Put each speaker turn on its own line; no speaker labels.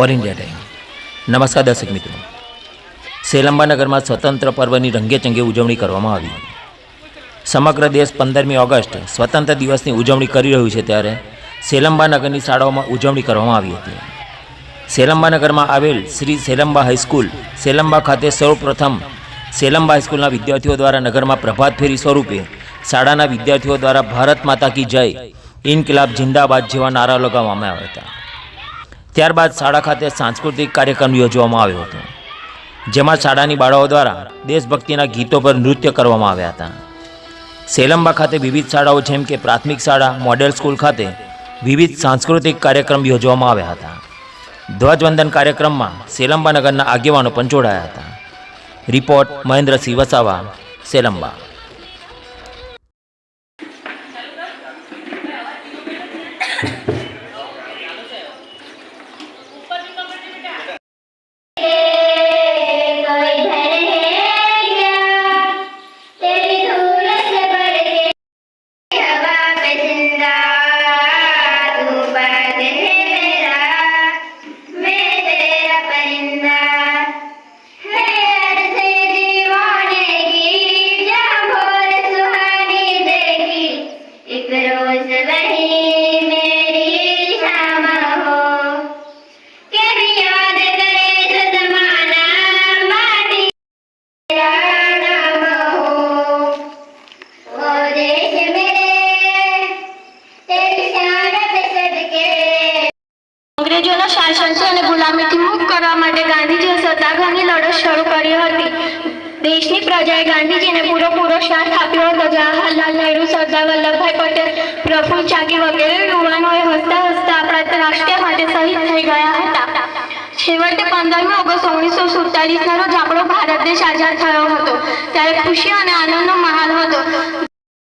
All India time. નમસ્કાર દર્શક મિત્રો. સેલંબાનગરમાં સ્વતંત્ર પર્વની રંગેચંગે ઉજવણી કરવામાં આવી. સમગ્ર દેશ પંદરમી ઓગસ્ટ સ્વતંત્ર દિવસની ઉજવણી કરી રહ્યું છે ત્યારે સેલંબાનગરની શાળાઓમાં ઉજવણી કરવામાં આવી હતી. સેલંબાનગરમાં આવેલ શ્રી સેલંબા હાઈસ્કૂલ, સેલંબા ખાતે સૌપ્રથમ સેલંબા હાઈસ્કૂલના વિદ્યાર્થીઓ દ્વારા નગરમાં પ્રભાત ફેરી સ્વરૂપે શાળાના વિદ્યાર્થીઓ દ્વારા ભારત માતા કી જય ઇનકલાબ જિંદાબાદ જેવા નારા લગાવવામાં આવ્યા હતા. ત્યારબાદ શાળા ખાતે સાંસ્કૃતિક કાર્યક્રમ યોજવામાં આવ્યો હતો, જેમાં શાળાની બાળાઓ દ્વારા દેશભક્તિના ગીતો પર નૃત્ય કરવામાં આવ્યા હતા. સેલંબા ખાતે વિવિધ શાળાઓ જેમ કે પ્રાથમિક શાળા, મોડેલ સ્કૂલ ખાતે વિવિધ સાંસ્કૃતિક કાર્યક્રમ યોજવામાં આવ્યા હતા. ધ્વજવંદન કાર્યક્રમમાં સેલંબા નગરના આગેવાનો પણ જોડાયા હતા. રિપોર્ટ મહેન્દ્રસિંહ વસાવા, સેલંબા.
कोई
અંગ્રેજોનો શાસન છે અને ગુલામીથી મુક્ત કરવા માટે ગાંધીજીએ સત્યાગ્રહની લડત શરૂ કરી હતી દેશની પ્રજાએ ગાંધીજીને પૂરો પૂરો સાથ આપ્યો હતો. જવાહરલાલ નહેરુ, સરદાર વલ્લભભાઈ પટેલ પ્રફુલ ચાકી વગેરે યુવાનોએ હસતા હસતા આપણા રાષ્ટ્ર માટે શહીદ થઈ ગયા હતા. છેવટે પંદરમી ઓગસ્ટ ઓગણીસો સુડતાલીસના રોજ આપણો ભારત દેશ આઝાદ થયો હતો. ત્યારે ખુશી અને આનંદનો માહોલ હતો.